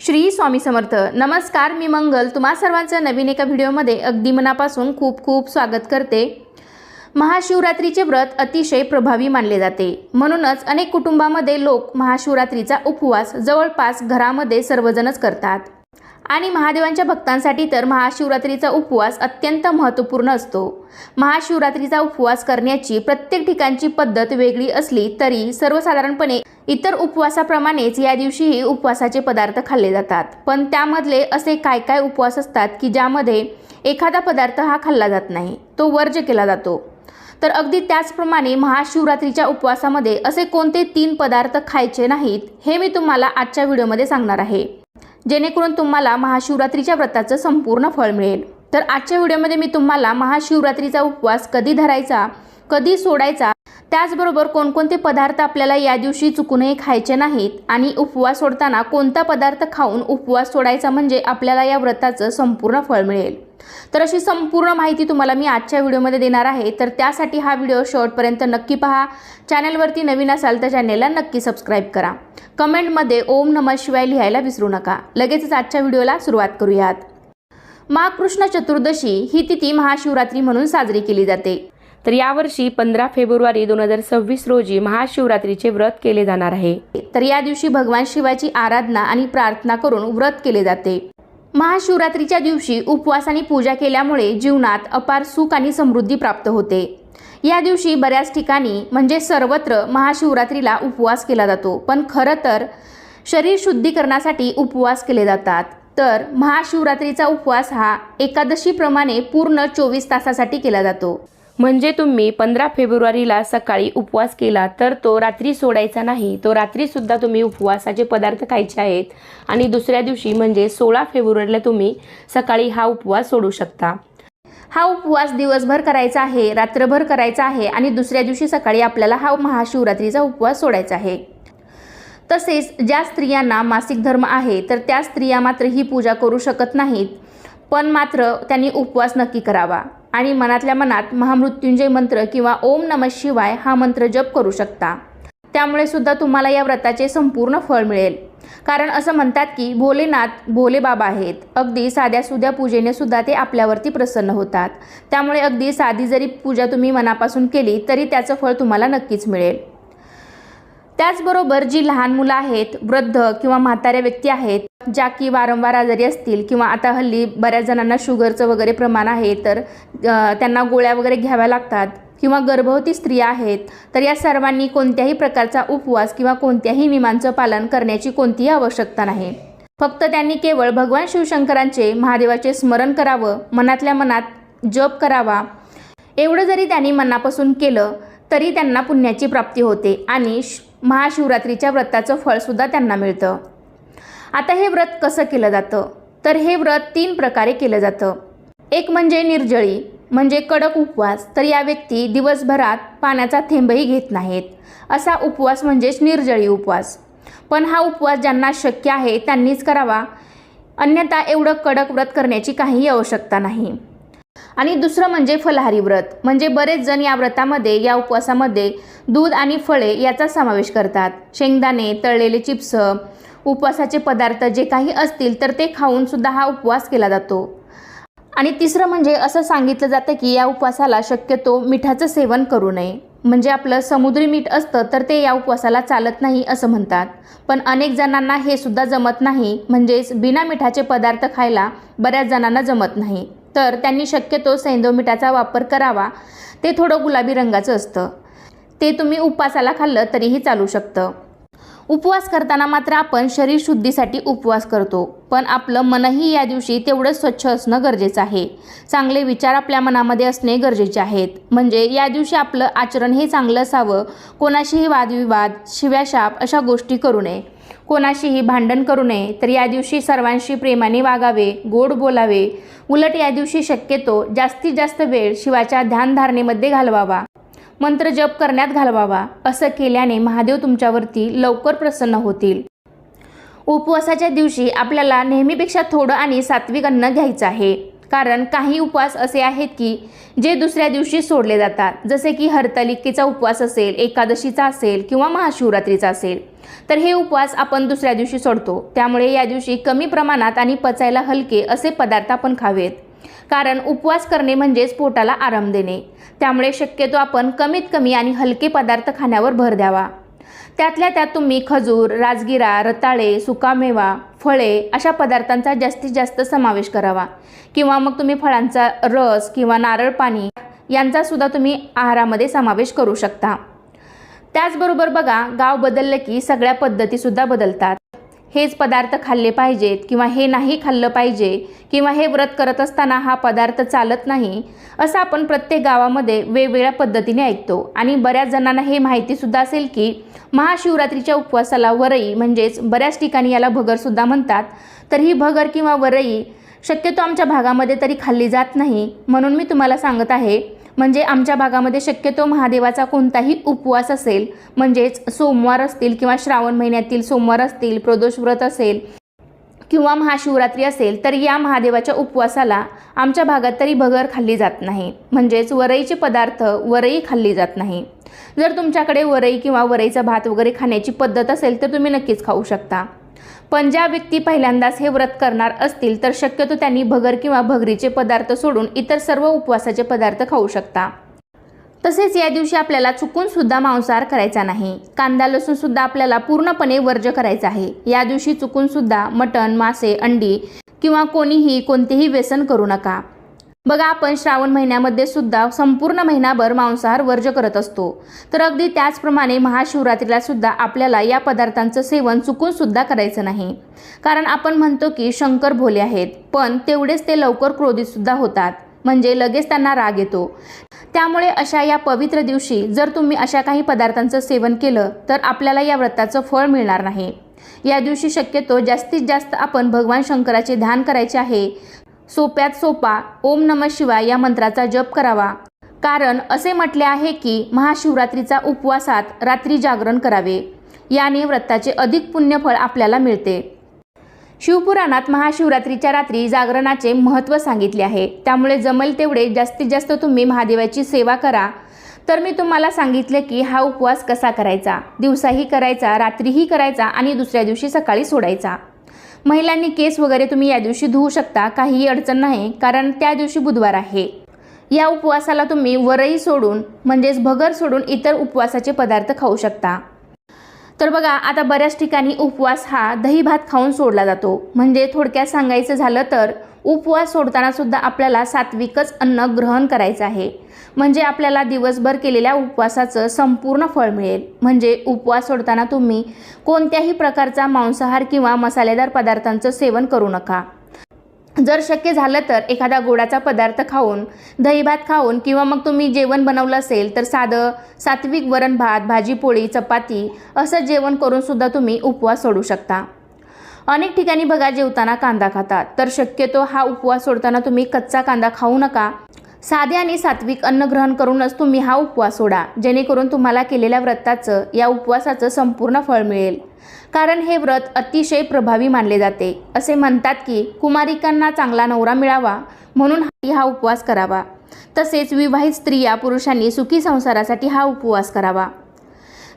श्री स्वामी समर्थ. नमस्कार मी मंगल. तुम्हा सर्वांचं नवीन एका व्हिडिओमध्ये अगदी मनापासून खूप खूप स्वागत करते. महाशिवरात्रीचे व्रत अतिशय प्रभावी मानले जाते. म्हणूनच अनेक कुटुंबामध्ये लोक महाशिवरात्रीचा उपवास जवळपास घरामध्ये सर्वजणच करतात. आणि महादेवांच्या भक्तांसाठी तर महाशिवरात्रीचा उपवास अत्यंत महत्त्वपूर्ण असतो. महाशिवरात्रीचा उपवास करण्याची प्रत्येक ठिकाणची पद्धत वेगळी असली तरी सर्वसाधारणपणे इतर उपवासाप्रमाणेच या दिवशीही उपवासाचे पदार्थ खाल्ले जातात. पण त्यामधले असे काय काय उपवास असतात की ज्यामध्ये एखादा पदार्थ हा खाल्ला जात नाही तो वर्ज्य केला जातो? तर अगदी त्याचप्रमाणे महाशिवरात्रीच्या उपवासामध्ये असे कोणते तीन पदार्थ खायचे नाहीत हे मी तुम्हाला आजच्या व्हिडिओमध्ये सांगणार आहे. जेणेकरून तुम्हाला महाशिवरात्रीच्या व्रताचं संपूर्ण फळ मिळेल. तर आजच्या व्हिडिओमध्ये मी तुम्हाला महाशिवरात्रीचा उपवास कधी धरायचा कधी सोडायचा त्याचबरोबर कोणकोणते पदार्थ आपल्याला या दिवशी चुकूनही खायचे नाहीत आणि उपवास सोडताना कोणता पदार्थ खाऊन उपवास सोडायचा म्हणजे आपल्याला या व्रताचं संपूर्ण फळ मिळेल. तर अशी संपूर्ण माहिती तुम्हाला मी आजच्या व्हिडिओमध्ये देणार आहे. तर त्यासाठी हा व्हिडिओ शेवटपर्यंत नक्की पहा. चॅनलवरती नवीन असाल तर चॅनेलला नक्की सबस्क्राईब करा. कमेंटमध्ये ओम नमः शिवाय लिहायला विसरू नका. लगेचच आजच्या व्हिडिओला सुरुवात करूयात. महाकृष्ण कृष्ण चतुर्दशी ही तिथी महाशिवरात्री म्हणून साजरी केली जाते. तर यावर्षी पंधरा फेब्रुवारी दोन हजार सव्वीस रोजी महाशिवरात्रीचे व्रत केले जाणार आहे. तर या दिवशी भगवान शिवाची आराधना आणि प्रार्थना करून व्रत केले जाते. महाशिवरात्रीच्या दिवशी उपवास आणि पूजा केल्यामुळे जीवनात अपार सुख आणि समृद्धी प्राप्त होते. या दिवशी बऱ्याच ठिकाणी म्हणजे सर्वत्र महाशिवरात्रीला उपवास केला जातो. पण खरं तर शरीर शुद्धीकरणासाठी उपवास केले जातात. तर महाशिवरात्रीचा उपवास हा एकादशीप्रमाणे पूर्ण चोवीस तासासाठी केला जातो. म्हणजे तुम्ही पंधरा फेब्रुवारीला सकाळी उपवास केला तर तो रात्री सोडायचा नाही. तो रात्रीसुद्धा तुम्ही उपवासाचे पदार्थ खायचे आहेत. आणि दुसऱ्या दिवशी म्हणजे सोळा फेब्रुवारीला तुम्ही सकाळी हा उपवास सोडू शकता. हा उपवास दिवसभर करायचा आहे रात्रभर करायचा आहे आणि दुसऱ्या दिवशी सकाळी आपल्याला हा महाशिवरात्रीचा उपवास सोडायचा आहे. तसेच ज्या स्त्रियांना मासिक धर्म आहे तर त्या स्त्रिया मात्र ही पूजा करू शकत नाहीत. पण मात्र त्यांनी उपवास नक्की करावा. आणि मनातल्या मनात महामृत्युंजय मंत्र किंवा ओम नमः शिवाय हा मंत्र जप करू शकता. त्यामुळे सुद्धा तुम्हाला या व्रताचे संपूर्ण फळ मिळेल. कारण असं म्हणतात की भोलेनाथ भोले बाबा आहेत. अगदी साध्या सुध्या पूजेने सुद्धा ते आपल्यावरती प्रसन्न होतात. त्यामुळे अगदी साधी जरी पूजा तुम्ही मनापासून केली तरी त्याचं फळ तुम्हाला नक्कीच मिळेल. त्याचबरोबर जी लहान मुलं आहेत वृद्ध किंवा म्हाताऱ्या व्यक्ती आहेत ज्या की वारंवार आजारी असतील किंवा आता हल्ली बऱ्याच जणांना शुगरचं वगैरे प्रमाण आहे तर त्यांना गोळ्या वगैरे घ्याव्या लागतात. किंवा गर्भवती स्त्रिया आहेत तर या सर्वांनी कोणत्याही प्रकारचा उपवास किंवा कोणत्याही नियमांचं पालन करण्याची कोणतीही आवश्यकता नाही. फक्त त्यांनी केवळ भगवान शिवशंकरांचे महादेवाचे स्मरण करावं मनातल्या मनात जप करावा. एवढं जरी त्यांनी मनापासून केलं तरी त्यांना पुण्याची प्राप्ती होते आणि श- महाशिवरात्रीच्या व्रताचं फळसुद्धा त्यांना मिळतं. आता हे व्रत कसं केलं जातं? तर हे व्रत तीन प्रकारे केलं जातं. एक म्हणजे निर्जळी म्हणजे कडक उपवास. तर या व्यक्ती दिवसभरात पाण्याचा थेंबही घेत नाहीत. असा उपवास म्हणजेच निर्जळी उपवास. पण हा उपवास ज्यांना शक्य आहे त्यांनीच करावा. अन्यथा एवढं कडक व्रत करण्याची काहीही आवश्यकता नाही. आणि दुसरं म्हणजे फलाहारी व्रत. म्हणजे बरेच जण या व्रतामध्ये या उपवासामध्ये दूध आणि फळे याचा समावेश करतात. शेंगदाणे तळलेले चिप्स उपवासाचे पदार्थ जे काही असतील तर ते खाऊन सुद्धा हा उपवास केला जातो. आणि तिसरं म्हणजे असं सांगितलं जातं की या उपवासाला शक्यतो मिठाचं सेवन करू नये. म्हणजे आपलं समुद्री मीठ असतं तर ते या उपवासाला चालत नाही असं म्हणतात. पण अनेक जणांना हे सुद्धा जमत नाही. म्हणजेच बिना मिठाचे पदार्थ खायला बऱ्याच जणांना जमत नाही. तर त्यांनी शक्यतो सैंधव मिठाचा वापर करावा. ते थोडं गुलाबी रंगाचं असतं. ते तुम्ही उपवासाला खाल्लं तरीही चालू शकतं. उपवास करताना मात्र आपण शरीर शुद्धीसाठी उपवास करतो. पण आपलं मनही या दिवशी तेवढंच स्वच्छ असणं गरजेचं आहे. चांगले विचार आपल्या मनामध्ये असणे गरजेचे आहेत. म्हणजे या दिवशी आपलं आचरण हे चांगलं असावं. कोणाशीही वादविवाद शिव्याशाप अशा गोष्टी करू नये. कोणाशीही भांडण करू नये. तर या दिवशी सर्वांशी प्रेमाने वागावे गोड बोलावे. उलट या दिवशी शक्यतो जास्तीत जास्त वेळ शिवाच्या ध्यानधारणेमध्ये घालवावा. मंत्र जप करण्यात घालवावा असं केल्याने महादेव तुमच्यावरती लवकर प्रसन्न होतील. उपवासाच्या दिवशी आपल्याला नेहमीपेक्षा थोडं आणि सात्विक अन्न घ्यायचं आहे. कारण काही उपवास असे आहेत की जे दुसऱ्या दिवशी सोडले जातात. जसे की हरतालिकेचा उपवास असेल एकादशीचा असेल किंवा महाशिवरात्रीचा असेल. तर हे उपवास आपण दुसऱ्या दिवशी सोडतो. त्यामुळे या दिवशी कमी प्रमाणात आणि पचायला हलके असे पदार्थ आपण खावेत. कारण उपवास करणे म्हणजेच पोटाला आराम देणे. त्यामुळे शक्यतो आपण कमीत कमी आणि हलके पदार्थ खाण्यावर भर द्यावा. त्यातल्या त्यात तुम्ही खजूर राजगिरा रताळे सुकामेवा फळे अशा पदार्थांचा जास्तीत जास्त समावेश करावा. किंवा मग तुम्ही फळांचा रस किंवा नारळ पाणी यांचासुद्धा तुम्ही आहारामध्ये समावेश करू शकता. त्याचबरोबर बघा गाव बदललं की सगळ्या पद्धतीसुद्धा बदलतात. हेच पदार्थ खाल्ले पाहिजेत किंवा हे नाही खाल्लं पाहिजे किंवा हे व्रत करत असताना हा पदार्थ चालत नाही असं आपण प्रत्येक गावामध्ये वेगवेगळ्या पद्धतीने ऐकतो. आणि बऱ्याच जणांना हे माहितीसुद्धा असेल की महाशिवरात्रीच्या उपवासाला वरई म्हणजेच बऱ्याच ठिकाणी याला भगरसुद्धा म्हणतात. तर ही भगर किंवा वरई शक्यतो आमच्या भागामध्ये तरी खाल्ली जात नाही. म्हणून मी तुम्हाला सांगत आहे म्हणजे आमच्या भागामध्ये शक्यतो महादेवाचा कोणताही उपवास असेल म्हणजेच सोमवार असतील किंवा श्रावण महिन्यातील सोमवार असतील प्रदोष व्रत असेल किंवा महाशिवरात्री असेल तर या महादेवाच्या उपवासाला आमच्या भागात तरी भगर खाल्ली जात नाही. म्हणजेच वरईचे पदार्थ वरई खाल्ली जात नाही. जर तुमच्याकडे वरई किंवा वरईचा भात वगैरे खाण्याची पद्धत असेल तर तुम्ही नक्कीच खाऊ शकता. पण ज्या व्यक्ती पहिल्यांदाच हे व्रत करणार असतील तर शक्यतो त्यांनी भगर किंवा भगरीचे पदार्थ सोडून इतर सर्व उपवासाचे पदार्थ खाऊ शकता. तसेच या दिवशी आपल्याला चुकून सुद्धा मांसाहार करायचा नाही. कांदा लसूण सुद्धा आपल्याला पूर्णपणे वर्ज करायचा आहे. या दिवशी चुकून सुद्धा मटण मासे अंडी किंवा कोणीही कोणतेही व्यसन करू नका. बघा आपण श्रावण महिन्यामध्ये सुद्धा संपूर्ण महिनाभर मांसाहार वर्ज करत असतो. तर अगदी त्याचप्रमाणे महाशिवरात्रीला सुद्धा आपल्याला या पदार्थांचं सेवन चुकून सुद्धा करायचं नाही. कारण आपण म्हणतो की शंकर भोले आहेत पण तेवढेच ते लवकर क्रोधित सुद्धा होतात. म्हणजे लगेच त्यांना राग येतो. त्यामुळे अशा या पवित्र दिवशी जर तुम्ही अशा काही पदार्थांचं सेवन केलं तर आपल्याला या व्रताचं फळ मिळणार नाही. या दिवशी शक्यतो जास्तीत जास्त आपण भगवान शंकराचे ध्यान करायचे आहे. सोप्यात सोपा ओम नम शिवाय या मंत्राचा जप करावा. कारण असे म्हटले आहे की महाशिवरात्रीचा उपवासात रात्री जागरण करावे. याने व्रताचे अधिक पुण्यफळ आपल्याला मिळते. शिवपुराणात महाशिवरात्रीच्या रात्री जागरणाचे महत्त्व सांगितले आहे. त्यामुळे जमेल तेवढे जास्तीत जास्त तुम्ही महादेवाची सेवा करा. तर मी तुम्हाला सांगितले की हा उपवास कसा करायचा? दिवसाही करायचा रात्रीही करायचा आणि दुसऱ्या दिवशी सकाळी सोडायचा. महिलांनी केस वगैरे तुम्ही या दिवशी धुवू शकता काहीही अडचण नाही कारण त्या दिवशी बुधवार आहे. या उपवासाला तुम्ही वरई सोडून म्हणजेच भगर सोडून इतर उपवासाचे पदार्थ खाऊ शकता. तर बघा आता बऱ्याच ठिकाणी उपवास हा दही भात खाऊन सोडला जातो. म्हणजे थोडक्यात सांगायचं झालं तर उपवास सोडताना सुद्धा आपल्याला सात्विकच अन्न ग्रहण करायचं आहे. म्हणजे आपल्याला दिवसभर केलेल्या उपवासाचं संपूर्ण फळ मिळेल. म्हणजे उपवास सोडताना तुम्ही कोणत्याही प्रकारचा मांसाहार किंवा मसालेदार पदार्थांचं सेवन करू नका. जर शक्य झालं तर एखादा गोडाचा पदार्थ खाऊन दही भात खाऊन किंवा मग तुम्ही जेवण बनवलं असेल तर साधं सात्विक वरण भात भाजी पोळी चपाती असं जेवण करून सुद्धा तुम्ही उपवास सोडू शकता. अनेक ठिकाणी बघा जेवताना कांदा खातात. तर शक्यतो हा उपवास सोडताना तुम्ही कच्चा कांदा खाऊ नका. साधे आणि सात्विक अन्न ग्रहण करूनच तुम्ही हा उपवास सोडा. जेणेकरून तुम्हाला केलेल्या व्रताचं या उपवासाचं संपूर्ण फळ मिळेल. कारण हे व्रत अतिशय प्रभावी मानले जाते. असे म्हणतात की कुमारिकांना चांगला नवरा मिळावा म्हणून हा उपवास करावा. तसेच विवाहित स्त्रिया पुरुषांनी सुखी संसारासाठी हा उपवास करावा.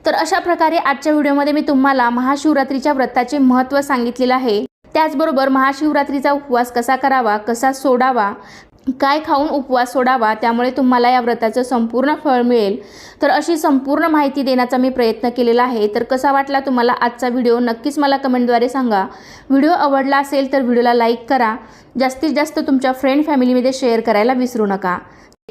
तर अशा प्रकारे आजच्या व्हिडिओमध्ये मी तुम्हाला महाशिवरात्रीच्या व्रताचे महत्त्व सांगितलेलं आहे. त्याचबरोबर महाशिवरात्रीचा उपवास कसा करावा कसा सोडावा काय खाऊन उपवास सोडावा त्यामुळे तुम्हाला या व्रताचं संपूर्ण फळ मिळेल. तर अशी संपूर्ण माहिती देण्याचा मी प्रयत्न केलेला आहे. तर कसा वाटला तुम्हाला आजचा व्हिडिओ नक्कीच मला कमेंटद्वारे सांगा. व्हिडिओ आवडला असेल तर व्हिडिओला लाईक करा. जास्तीत जास्त तुमच्या फ्रेंड फॅमिलीमध्ये शेअर करायला विसरू नका.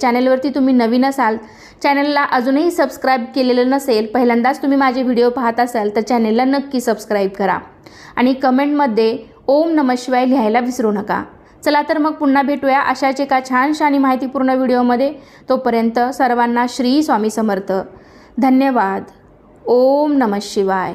चॅनेलवरती तुम्ही नवीन असाल चॅनलला अजूनही सबस्क्राईब केलेलं नसेल पहिल्यांदाच तुम्ही माझे व्हिडिओ पाहत असाल तर चॅनेलला नक्की सबस्क्राईब करा. आणि कमेंटमध्ये ओम नमशिवाय लिहायला विसरू नका. चला तर मग पुन्हा भेटूया अशाच एका छानशा आणि माहितीपूर्ण व्हिडिओमध्ये तोपर्यंत सर्वांना श्री स्वामी समर्थ. धन्यवाद. ओम नमः शिवाय.